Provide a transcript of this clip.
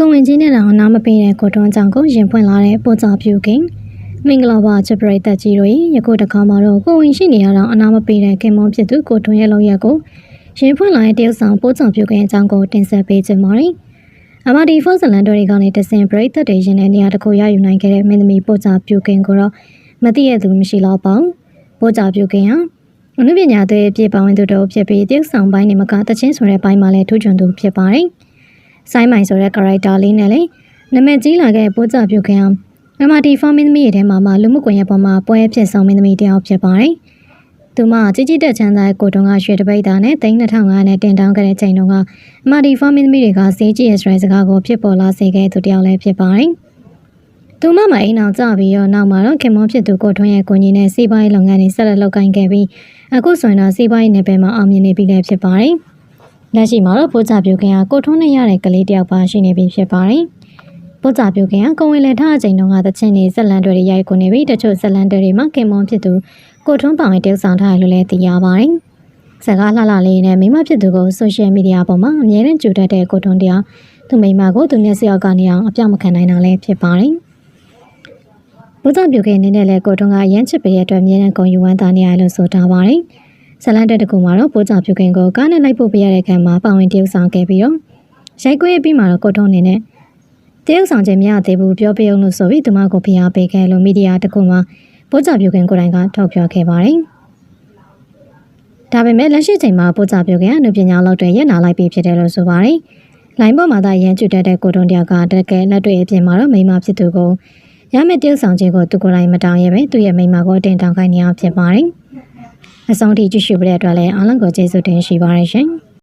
ကိုဝင်ကြီးနဲ့တောင်အနာမပေးတဲ့ကိုတွန်းကြောင့်ကိုရင်ဖွင့်လာတဲ့ပို့စာပြုခင်မင်္ဂလာပါချစ်ပရိသတ်ကြီးတို့ရေယခုတစ်ခါမှာတော့ကိုဝင်ရှိနေရတော့အနာမပေးတဲ့ခင်မွန်ဖြစ်သူကိုတွန်းရဲ့လောက်ရက်ကိုရင်ဖွင့်လာတဲ့တရုတ်ဆောင်ပို့စာပြုခင်အကြောင်းကိုတင်ဆက်ပေးခြင်းပါတယ်အမဒီဖော့ဇလန်တို့တွေကနေတဆင်ပရိသတ်တွေရင်တဲ့နေရာတစ်ခုရယူနိုင်ခဲ့တဲ့မင်းသမီးပို့စာပြုခင်ကိုတော့မသိရသူမရှိတော့ပါဘူးပို့စာပြုခင်ဟာအနုပညာတွေအပြည့်ပါဝင်သူတို့ဖြစ်ပြီးတရုတ်ဆောင်ပိုင်းနေမကတချင်းဆိုတဲ့ဘိုင်းမှာလည်းထူးချွန်သူဖြစ်ပါတယ်။ ဆိုင်းမိုင်ဆိုတဲ့ character လေးနဲ့လည်းနာမည်ကြီးလာခဲ့ပိုးကြပြုခင်အောင် MRT ဖောင်းမင်းသမီးရဲ့ထဲမှာမှလူမှုကွန်ရက်ပေါ်မှာပွဲဖြစ်ဆောင်မင်းသမီးတယောက်ဖြစ်ပါတယ်။သူမကြီးကြီးတက်ချမ်းသာတဲ့ကိုတုံကရွှေတပိတ်တာနဲ့သိန်း2005နဲ့တင်တောင်းခဲ့တဲ့ချိန်တုန်းက MRT ဖောင်းမင်းသမီးတွေကစေးကြီးရဲ့စရိုင်းစကားကိုဖြစ်ပေါ်လာစေခဲ့သူတယောက်လည်းဖြစ်ပါတယ်။သူမမအိမ်အောင်ကြပြီးတော့နောက်မှာတော့ခင်မွန်ဖြစ်သူကိုထွန်းရဲ့ကိုကြီးနဲ့စီးပွားရေးလုပ်ငန်းတွေဆက်လက်လုပ်ကိုင်ခဲ့ပြီးအခုဆိုရင်တော့စီးပွားရေးနယ်ပယ်မှာအောင်မြင်နေပြီလည်းဖြစ်ပါတယ်။ လက်ရှိမှာတော့ပို့ချပြုခင်ကကိုထွန်းနဲ့ရတဲ့ကလေးတယောက်ပါရှိနေပြီဖြစ်ပါတယ်။ပို့ချပြုခင်ကကိုဝင်လေထားအချိန်တုန်းကတချင်းနေဇက်လန်တွေရိုက်ကုန်နေပြီတချို့ဇက်လန်တွေမှာခင်မွန်ဖြစ်သူကိုထွန်းပောင်ရဲ့တယောက်ဆောင်ထားတယ်လို့လည်းသိရပါတယ်။စကားလှလှလေးနဲ့မိမဖြစ်သူကိုဆိုရှယ်မီဒီယာပေါ်မှာအမြဲတမ်းကြိုတတ်တဲ့ကိုထွန်းတရားသူမိမကိုသူမျက်စိအောက်ကနေအောင်အပြောက်မခံနိုင်တာလည်းဖြစ်ပါတယ်။ဘုဒ္ဓပြုခဲ့နေတဲ့လေကိုထွန်းကရမ်းချစ်ပေးတဲ့အတွက်အမြဲတမ်းဂုဏ်ယူဝမ်းသာနေရလို့ဆိုထားပါတယ်။ ဇလန်တက်တကူမှာတော့ဘုဒ္ဓပြုခင်ကိုကားနဲ့လိုက်ဖို့ပြရတဲ့ခံမှာပါဝင်တရုပ်ဆောင်ခဲ့ပြီးတော့ရိုက်ကွေးပြီးမှတော့ကိုထွန်းအနေနဲ့တရုပ်ဆောင်ခြင်းမရသေးဘူးပြောပြအောင်လို့ဆိုပြီးသူမကိုဖိအားပေးခဲ့လို့မီဒီယာတကူမှာဘုဒ္ဓပြုခင်ကိုယ်တိုင်ကထောက်ပြခဲ့ပါတယ်။ဒါပေမဲ့လက်ရှိချိန်မှာဘုဒ္ဓပြုခင်ကအနုပညာလောက်တွေရက်နာလိုက်ပြီးဖြစ်တယ်လို့ဆိုပါတယ်။လိုင်းပေါ်မှာသာရန်ကျွတ်တဲ့ကိုတွန်းတယောက်ကတကယ်လက်တွေ့အပြင်မှာတော့မိမဖြစ်သူကိုရမယ့်တရုပ်ဆောင်ခြင်းကိုသူကိုယ်တိုင်မတောင်းရဲပဲသူ့ရဲ့မိမကိုတင်တောင်းခိုင်းနေအောင်ဖြစ်ပါတယ်။ အဆုံးထိကြည့်ရှုပြတဲ့အတွက်လည်းအားလုံးကိုကျေးဇူးတင်ရှိပါတယ်ရှင်။